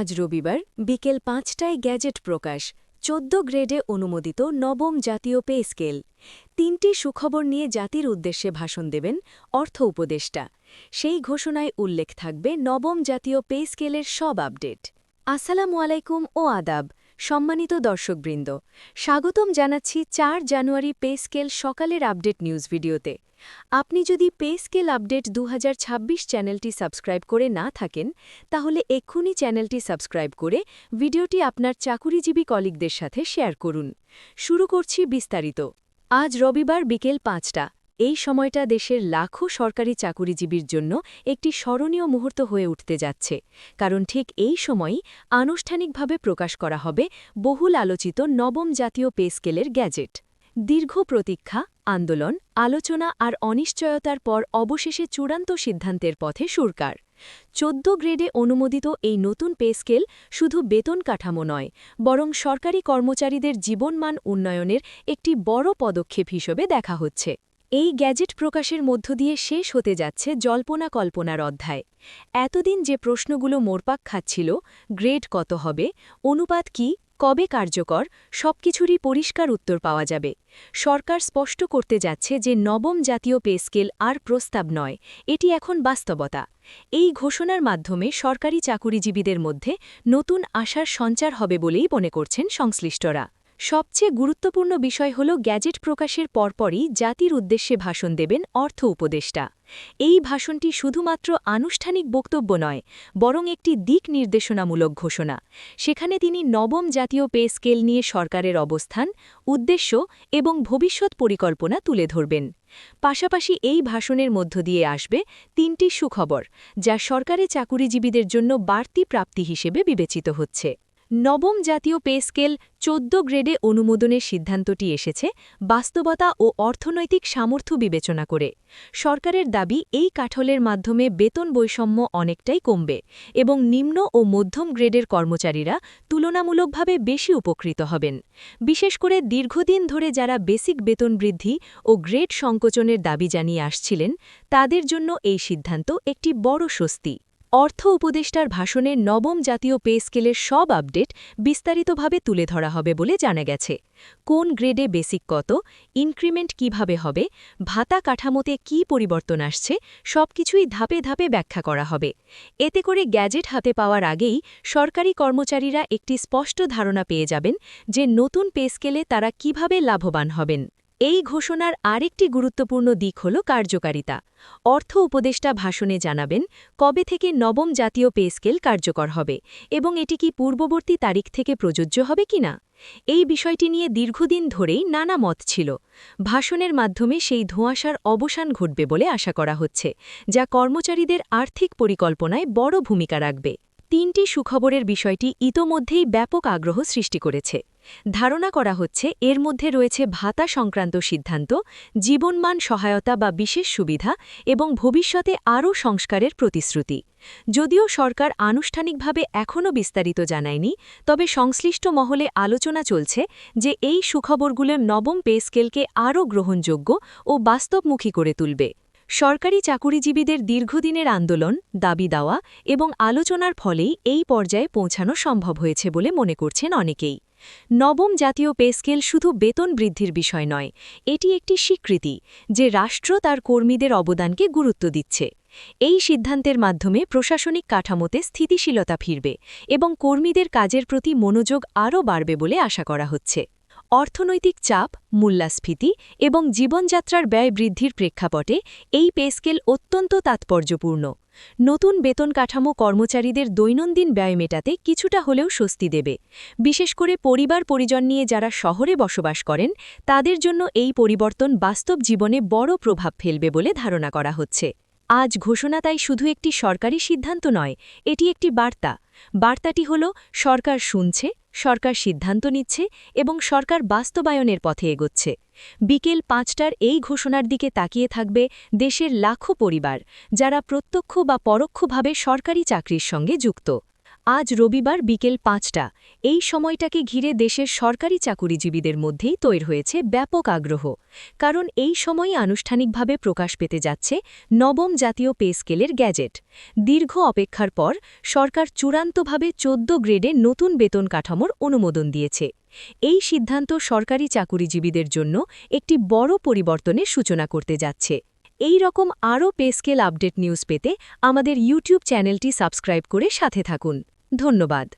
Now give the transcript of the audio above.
আজ রবিবার বিকেল পাঁচটায় গ্যাজেট প্রকাশ, চোদ্দ গ্রেডে অনুমোদিত নবম জাতীয় পে স্কেল। তিনটি সুখবর নিয়ে জাতির উদ্দেশ্যে ভাষণ দেবেন অর্থ উপদেষ্টা। সেই ঘোষণায় উল্লেখ থাকবে নবম জাতীয় পে স্কেলের সব আপডেট। আসসালামু আলাইকুম ও আদাব। সম্মানিত দর্শকবৃন্দ, স্বাগতম জানাচ্ছি চার জানুয়ারি পে স্কেল সকালের আপডেট নিউজ ভিডিওতে। আপনি যদি পে স্কেল আপডেট দু হাজার ছাব্বিশ চ্যানেলটি সাবস্ক্রাইব করে না থাকেন, তাহলে এক্ষুনি চ্যানেলটি সাবস্ক্রাইব করে ভিডিওটি আপনার চাকুরিজীবী কলিগদের সাথে শেয়ার করুন। শুরু করছি বিস্তারিত। আজ রবিবার বিকেল পাঁচটা। এই সময়টা দেশের লাখো সরকারি চাকুরিজীবীর জন্য একটি স্মরণীয় মুহূর্ত হয়ে উঠতে যাচ্ছে, কারণ ঠিক এই সময়ই আনুষ্ঠানিকভাবে প্রকাশ করা হবে বহুল আলোচিত নবম জাতীয় পে স্কেলের গ্যাজেট। দীর্ঘ প্রতীক্ষা, আন্দোলন, আলোচনা আর অনিশ্চয়তার পর অবশেষে চূড়ান্ত সিদ্ধান্তের পথে সুরকার। চোদ্দ গ্রেডে অনুমোদিত এই নতুন পে স্কেল শুধু বেতন কাঠামো নয়, বরং সরকারি কর্মচারীদের জীবনমান উন্নয়নের একটি বড় পদক্ষেপ হিসেবে দেখা হচ্ছে। এই গ্যাজেট প্রকাশের মধ্য দিয়ে শেষ হতে যাচ্ছে জল্পনা কল্পনার অধ্যায়। এতদিন যে প্রশ্নগুলো মোরপাক খাচ্ছিল, গ্রেড কত হবে, অনুপাত কি, কবে কার্যকর, সবকিছুরই পরিষ্কার উত্তর পাওয়া যাবে। সরকার স্পষ্ট করতে যাচ্ছে যে নবম জাতীয় পে স্কেল আর প্রস্তাব নয়, এটি এখন বাস্তবতা। এই ঘোষণার মাধ্যমে সরকারি চাকুরিজীবীদের মধ্যে নতুন আশার সঞ্চার হবে বলেই মনে করছেন সংশ্লিষ্টরা। সবচেয়ে গুরুত্বপূর্ণ বিষয় হল গ্যাজেট প্রকাশের পরপরই জাতির উদ্দেশ্যে ভাষণ দেবেন অর্থ উপদেষ্টা। এই ভাষণটি শুধুমাত্র আনুষ্ঠানিক বক্তব্য নয়, বরং একটি দিক নির্দেশনামূলক ঘোষণা। সেখানে তিনি নবম জাতীয় পে স্কেল নিয়ে সরকারের অবস্থান, উদ্দেশ্য এবং ভবিষ্যৎ পরিকল্পনা তুলে ধরবেন। পাশাপাশি এই ভাষণের মধ্য দিয়ে আসবে তিনটি সুখবর, যা সরকারি চাকুরিজীবীদের জন্য বাড়তি প্রাপ্তি হিসেবে বিবেচিত হচ্ছে। নবম জাতীয় পে স্কেল চোদ্দ গ্রেডে অনুমোদনের সিদ্ধান্তটি এসেছে, বাস্তবতা ও অর্থনৈতিক সামর্থ্য বিবেচনা করে। সরকারের দাবি, এই কাঠলের মাধ্যমে বেতন বৈষম্য অনেকটাই কমবে এবং নিম্ন ও মধ্যম গ্রেডের কর্মচারীরা তুলনামূলকভাবে বেশি উপকৃত হবেন। বিশেষ করে দীর্ঘদিন ধরে যারা বেসিক বেতন বৃদ্ধি ও গ্রেড সংকোচনের দাবি জানিয়ে আসছিলেন, তাদের জন্য এই সিদ্ধান্ত একটি বড় স্বস্তি। অর্থ উপদেষ্টার ভাষণের নবম জাতীয় পে স্কেলের সব আপডেট বিস্তারিতভাবে তুলে ধরা হবে বলে জানা গেছে। কোন গ্রেডে বেসিক কত, ইনক্রিমেন্ট কীভাবে হবে, ভাতা কাঠামোতে কি পরিবর্তন আসছে, সবকিছুই ধাপে ধাপে ব্যাখ্যা করা হবে। এতে করে গ্যাজেট হাতে পাওয়ার আগেই সরকারি কর্মচারীরা একটি স্পষ্ট ধারণা পেয়ে যাবেন যে নতুন পে স্কেলে তারা কীভাবে লাভবান হবেন। এই ঘোষণার আরেকটি গুরুত্বপূর্ণ দিক হল কার্যকারিতা। অর্থ উপদেষ্টা ভাষণে জানাবেন, কবে থেকে নবম জাতীয় পে স্কেল কার্যকর হবে এবং এটি কি পূর্ববর্তী তারিখ থেকে প্রযোজ্য হবে কিনা এই বিষয়টি নিয়ে দীর্ঘদিন ধরেই নানা মত ছিল। ভাষণের মাধ্যমে সেই ধোঁয়াশার অবসান ঘটবে বলে আশা করা হচ্ছে, যা কর্মচারীদের আর্থিক পরিকল্পনায় বড় ভূমিকা রাখবে। তিনটি সুখবরের বিষয়টি ইতোমধ্যেই ব্যাপক আগ্রহ সৃষ্টি করেছে। ধারণা করা হচ্ছে এর মধ্যে রয়েছে ভাতা সংক্রান্ত সিদ্ধান্ত, জীবনমান সহায়তা বা বিশেষ সুবিধা এবং ভবিষ্যতে আরও সংস্কারের প্রতিশ্রুতি। যদিও সরকার আনুষ্ঠানিকভাবে এখনও বিস্তারিত জানায়নি, তবে সংশ্লিষ্ট মহলে আলোচনা চলছে যে এই সুখবরগুলো নবম পে স্কেলকে আরও গ্রহণযোগ্য ও বাস্তবমুখী করে তুলবে। সরকারি চাকুরিজীবীদের দীর্ঘদিনের আন্দোলন, দাবি দেওয়া এবং আলোচনার ফলেই এই পর্যায়ে পৌঁছানো সম্ভব হয়েছে বলে মনে করছেন অনেকেই। নবম জাতীয় পেস্কেল শুধু বেতন বৃদ্ধির বিষয় নয়, এটি একটি স্বীকৃতি যে রাষ্ট্র তার কর্মীদের অবদানকে গুরুত্ব দিচ্ছে। এই সিদ্ধান্তের মাধ্যমে প্রশাসনিক কাঠামোতে স্থিতিশীলতা ফিরবে এবং কর্মীদের কাজের প্রতি মনোযোগ আরও বাড়বে বলে আশা করা হচ্ছে। অর্থনৈতিক চাপ, মূল্যাস্ফীতি এবং জীবনযাত্রার ব্যয় বৃদ্ধির প্রেক্ষাপটে এই পেস্কেল অত্যন্ত তাৎপর্যপূর্ণ। নতুন বেতন কাঠামো কর্মচারীদের দৈনন্দিন ব্যয় মেটাতে কিছুটা হলেও স্বস্তি দেবে। বিশেষ করে পরিবার পরিজন নিয়ে যারা শহরে বসবাস করেন, তাদের জন্য এই পরিবর্তন বাস্তব জীবনে বড় প্রভাব ফেলবে বলে ধারণা করা হচ্ছে। আজ ঘোষণা তাই শুধু একটি সরকারি সিদ্ধান্ত নয়, এটি একটি বার্তা। বার্তাটি হল, সরকার শুনছে, সরকার সিদ্ধান্ত নিচ্ছে এবং সরকার বাস্তবায়নের পথে এগোচ্ছে। বিকেল পাঁচটার এই ঘোষণার দিকে তাকিয়ে থাকবে দেশের লাখো পরিবার, যারা প্রত্যক্ষ বা পরোক্ষভাবে সরকারি চাকরির সঙ্গে যুক্ত। আজ রবিবার বিকেল পাঁচটা। এই সময়টাকে ঘিরে দেশের সরকারি চাকুরিজীবীদের মধ্যেই তৈরি হয়েছে ব্যাপক আগ্রহ। কারণ এই সময়ই আনুষ্ঠানিকভাবে প্রকাশ পেতে যাচ্ছে নবম জাতীয় পে স্কেলের গ্যাজেট। দীর্ঘ অপেক্ষার পর সরকার চূড়ান্তভাবে চোদ্দ গ্রেডে নতুন বেতন কাঠামোর অনুমোদন দিয়েছে। এই সিদ্ধান্ত সরকারি চাকুরিজীবীদের জন্য একটি বড় পরিবর্তনের সূচনা করতে যাচ্ছে। এই রকম আরও পেস্কেল আপডেট নিউজ পেতে আমাদের ইউটিউব চ্যানেলটি সাবস্ক্রাইব করে সাথে থাকুন। ধন্যবাদ।